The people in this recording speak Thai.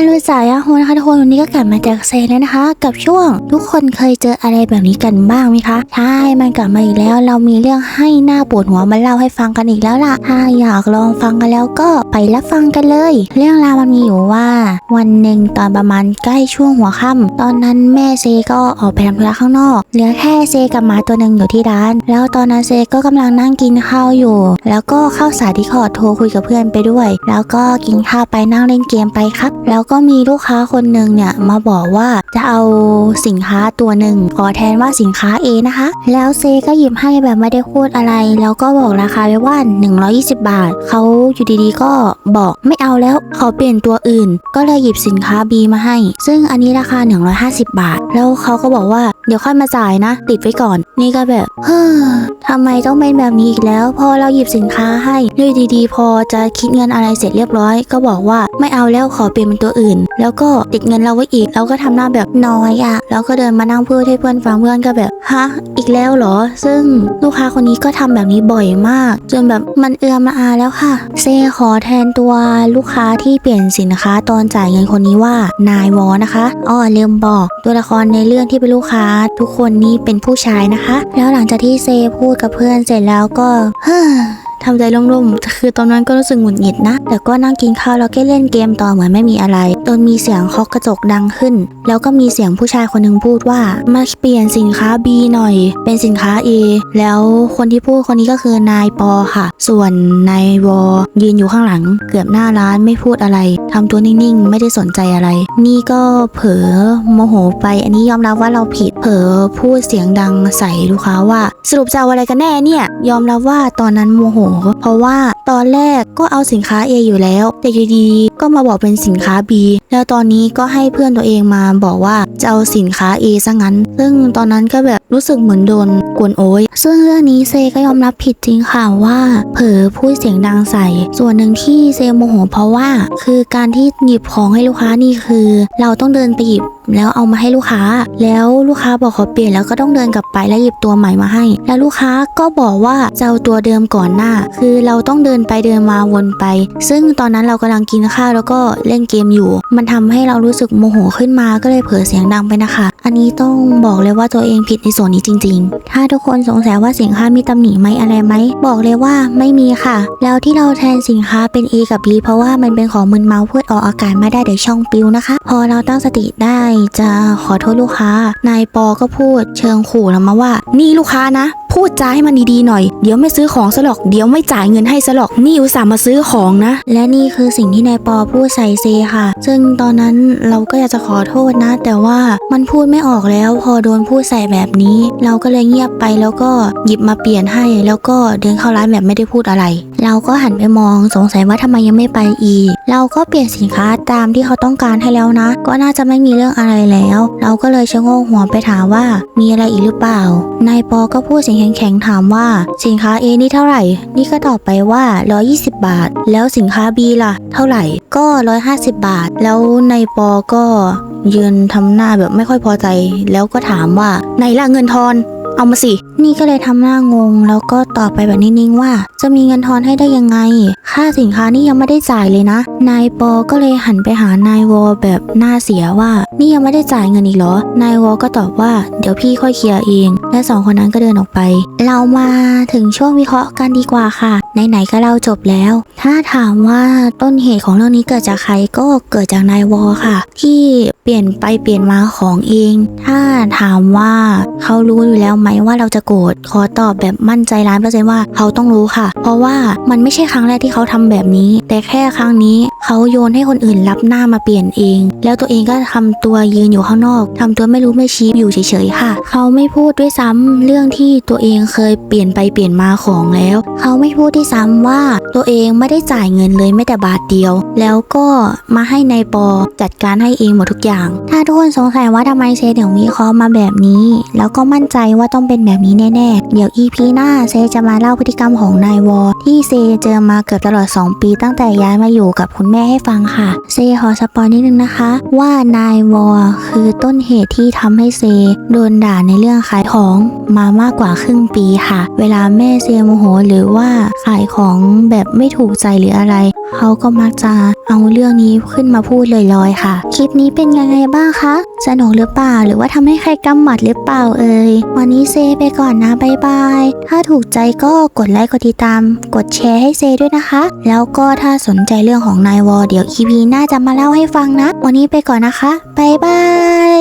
อรุณสายอาโฮนะคะทุกคนวันนี้ก็กลับมาจากเซนแล้วนะคะ กับช่วง ทุกคนเคยเจออะไรแบบนี้กันบ้างไหมคะใช่มันกลับมาอีกแล้ว เรามีเรื่องให้หน้าปวดหัวมาเล่าให้ฟังกันอีกแล้วล่ะถ้าอยากลองฟังกันแล้วก็ รับฟังกันเลย เรื่องราวมันมีอยู่ว่า วันหนึ่งตอนประมาณใกล้ช่วงหัวค่ำตอนนั้นแม่เซก็ออกไปทำธุระข้างนอก เหลือแค่เซกับหมาตัวหนึ่งอยู่ที่ร้าน แล้วตอนนั้นเซก็กำลังนั่งกินข้าวอยู่ แล้วก็เข้าสายที่ขอโทรคุยกับเพื่อนไปด้วย แล้วก็กินข้าวไปนั่งเล่นเกมไปครับ แล้วก็มีลูกค้าคนหนึ่งเนี่ยมาบอกว่าจะเอาสินค้าตัวหนึ่งขอแทนว่าสินค้า A นะคะ แล้วเซก็หยิบให้แบบไม่ได้พูดอะไร แล้วก็บอกราคาไว้ว่า 120 บาท เขาอยู่ดีๆก็บอกไม่เอาแล้ว ขอเปลี่ยนตัวอื่น ก็เลยหยิบสินค้า B มาให้ ซึ่งอันนี้ราคา 150 บาท แล้วเขาก็บอกว่าเดี๋ยวค่อยมาจ่ายนะ ติดไว้ก่อน นี่ก็แบบเฮ้อทำไมต้องเป็นแบบนี้อีกแล้ว พอเราหยิบสินค้าให้ด้วยดีๆ พอจะคิดเงินอะไรเสร็จเรียบร้อย ก็บอกว่าไม่เอาแล้วขอเปลี่ยนเป็นตัวอื่น แล้วก็ติดเงินเราไว้อีกเราก็ทำหน้าแบบน้อยอะแล้วก็เดินมานั่งพูดให้เพื่อนฟังเพื่อนก็แบบฮะอีกแล้วเหรอ ซึ่งลูกค้าคนนี้ก็ทำแบบนี้บ่อยมาก จนแบบมันเอือมละอาแล้วค่ะ เซขอแทนตัวลูกค้าที่เปลี่ยนสินค้าตอนจ่ายเงินคนนี้ว่านายวอนะคะอ้อลืมบอกตัวละครในเรื่องที่เป็นลูกค้าทุกคนนี่เป็นผู้ชายนะคะ แล้วหลังจากที่เซพูดกับเพื่อนเสร็จแล้วก็เฮ้อ ทำใจร่มๆคือตอนนั้นก็รู้สึกหงุดหงิดนะ แต่ก็นั่งกินข้าวแล้วก็เล่นเกมต่อเหมือนไม่มีอะไรจนมีเสียงเคาะกระจกดังขึ้น แล้วก็มีเสียงผู้ชายคนหนึ่งพูดว่า มาเปลี่ยนสินค้า B หน่อย เป็นสินค้า A แล้วคนที่พูดคนนี้ก็คือนายปอค่ะ ส่วนนายวอยืนอยู่ข้างหลัง เกือบหน้าร้านไม่พูดอะไรทำตัวนิ่งๆ ไม่ได้สนใจอะไร นี่ก็เผลอโมโหไป อันนี้ยอมรับว่าเราผิด เผลอพูดเสียงดังใส่ลูกค้าว่า สรุปจะเอาอะไรกันแน่เนี่ย ยอมรับว่าตอนนั้นโมโหเพราะว่าตอนแรกก็เอาสินค้า A อยู่แล้ว แต่อยู่ดีๆก็มาบอกเป็นสินค้า B แล้วตอนนี้ก็ให้เพื่อนตัวเองมาบอกว่าจะเอาสินค้า A ซะงั้น ซึ่งตอนนั้นก็แบบรู้สึกเหมือนโดนกวนโอยซึ่งเรื่องนี้เซก็ยอมรับผิดจริงค่ะว่า เผลอพูดเสียงดังใส่ ส่วนหนึ่งที่เซโมโหเพราะว่า คือการที่หยิบของให้ลูกค้านี่คือ เราต้องเดินไปหยิบ แล้วเอามาให้ลูกค้า แล้วลูกค้าบอกขอเปลี่ยนแล้วก็ต้องเดินกลับไปแล้วหยิบตัวใหม่มาให้ แล้วลูกค้าก็บอกว่าจะเอาตัวเดิมก่อนหน้า คือเราต้องเดินไปเดินมาวนไป ซึ่งตอนนั้นเรากำลังกินข้าวแล้วก็เล่นเกมอยู่ มันทำให้เรารู้สึกโมโหขึ้นมาก็เลยเผลอเสียงดังไปนะคะ อันนี้ต้องบอกเลยว่าตัวเองผิดในส่วนนี้จริง ๆ ถ้าทุกคนสงสัยว่าสินค้ามีตำหนิไหมอะไรไหม บอกเลยว่าไม่มีค่ะ แล้วที่เราแทนสินค้าเป็น A กับ B เพราะว่ามันเป็นของมึนเมาพูดออกอากาศไม่ได้เดี๋ยวช่องปิวนะคะ พอเราตั้งสติได้จะขอโทษลูกค้า นายปอก็พูดเชิงขู่เรามาว่า นี่ลูกค้านะ พูดจาให้มันดีๆหน่อยเดี๋ยวไม่ซื้อของซะหรอกเดี๋ยวไม่จ่ายเงินให้ซะหรอกนี่อุตส่าห์มาซื้อของนะ และนี่คือสิ่งที่นายปอพูดใส่เซค่ะ ซึ่งตอนนั้นเราก็อยากจะขอโทษนะ แต่ว่ามันพูดไม่ออกแล้วพอโดนพูดใส่แบบนี้ เราก็เลยเงียบไปแล้วก็หยิบมาเปลี่ยนให้ แล้วก็เดินเข้าร้านแบบไม่ได้พูดอะไร เราก็หันไปมองสงสัยว่าทำไมยังไม่ไปอีก เราก็เปลี่ยนสินค้าตามที่เขาต้องการให้แล้วนะ ก็น่าจะไม่มีเรื่องอะไรแล้ว เราก็เลยชะโงกหัวไปถามว่า มีอะไรอีกหรือเปล่านายปอก็พูดเสียงแข็งๆถามว่าสิินค้า A นี่เท่าไหร่ นี่ก็ตอบไปว่า 120 บาท แล้วสินค้า B ล่ะ เท่าไหร่ก็ 150 บาท แล้วนายปอก็ยืนทำหน้าแบบไม่ค่อยพอใจ แล้วก็ถามว่าไหนล่ะเงินทอน เอามาสิ นี่ก็เลยทำหน้างง แล้วก็ตอบไปแบบนิ่งๆว่า จะมีเงินทอนให้ได้ยังไง ค่าสินค้านี่ยังไม่ได้จ่ายเลยนะ นายปอก็เลยหันไปหานายวอแบบหน้าเสียว่า นี่ยังไม่ได้จ่ายเงินอีกเหรอ นายวอก็ตอบว่าเดี๋ยวพี่ค่อยเคลียร์เอง และสองคนนั้นก็เดินออกไป เรามาถึงช่วงวิเคราะห์กันดีกว่าค่ะ ไหนๆก็เล่าจบแล้ว ถ้าถามว่าต้นเหตุของเรื่องนี้เกิดจากใครก็เกิดจากนายวอค่ะ ที่เปลี่ยนไปเปลี่ยนมาของเอง ถ้าถามว่าเขารู้อยู่แล้วไหมว่าเราจะโกรธขอตอบแบบมั่นใจร้านเปอร์เซ็นต์ว่าเขาต้องรู้ค่ะ เพราะว่ามันไม่ใช่ครั้งแรกที่เขาทำแบบนี้ แต่แค่ครั้งนี้เขาโยนให้คนอื่นรับหน้ามาเปลี่ยนเองแล้วตัวเองก็ทำตัวยืนอยู่ข้างนอกทำตัวไม่รู้ไม่ชี้อยู่เฉยๆค่ะ เขาไม่พูดด้วยซ้ำเรื่องที่ตัวเองเคยเปลี่ยนไปเปลี่ยนมาของแล้ว เขาไม่พูดด้วยซ้ำว่าตัวเองไม่ได้จ่ายเงินเลยแม้แต่บาทเดียว แล้วก็มาให้นายปอจัดการให้เองหมดทุกอย่าง ถ้าทุกคนสงสัยว่าทำไมเซถึงวิเคราะห์มาแบบนี้ แล้วก็มั่นใจว่าต้องเป็นแบบนี้แน่ๆ เดี๋ยว EP หน้าเซจะมาเล่าพฤติกรรมของนายวอที่เซเจอมาเกือบตลอด 2 ปีตั้งแต่ย้ายมาอยู่กับคุณแม่ให้ฟังค่ะ เซขอสปอยนิดนึงนะคะว่านายวอคือต้นเหตุที่ทำให้เซโดนด่าในเรื่องขายของมามากกว่าครึ่งปีค่ะ เวลาแม่เซโมโห หรือว่าขายของแบบไม่ถูกใจหรืออะไร เขาก็มักจะเอาเรื่องนี้ขึ้นมาพูดลอยๆค่ะ คลิปนี้เป็นยังไงบ้างคะสนุกหรือเปล่าหรือว่าทำให้ใครกำหมัดหรือเปล่าเอ่ยวันนี้เซไปก่อนนะบายบาย ถ้าถูกใจก็กดไลค์กดติดตาม กดแชร์ให้เซด้วยนะคะ แล้วก็ถ้าสนใจเรื่องของนายวอเดี๋ยว EP หน้าจะมาเล่าให้ฟังนะ วันนี้ไปก่อนนะคะบายบาย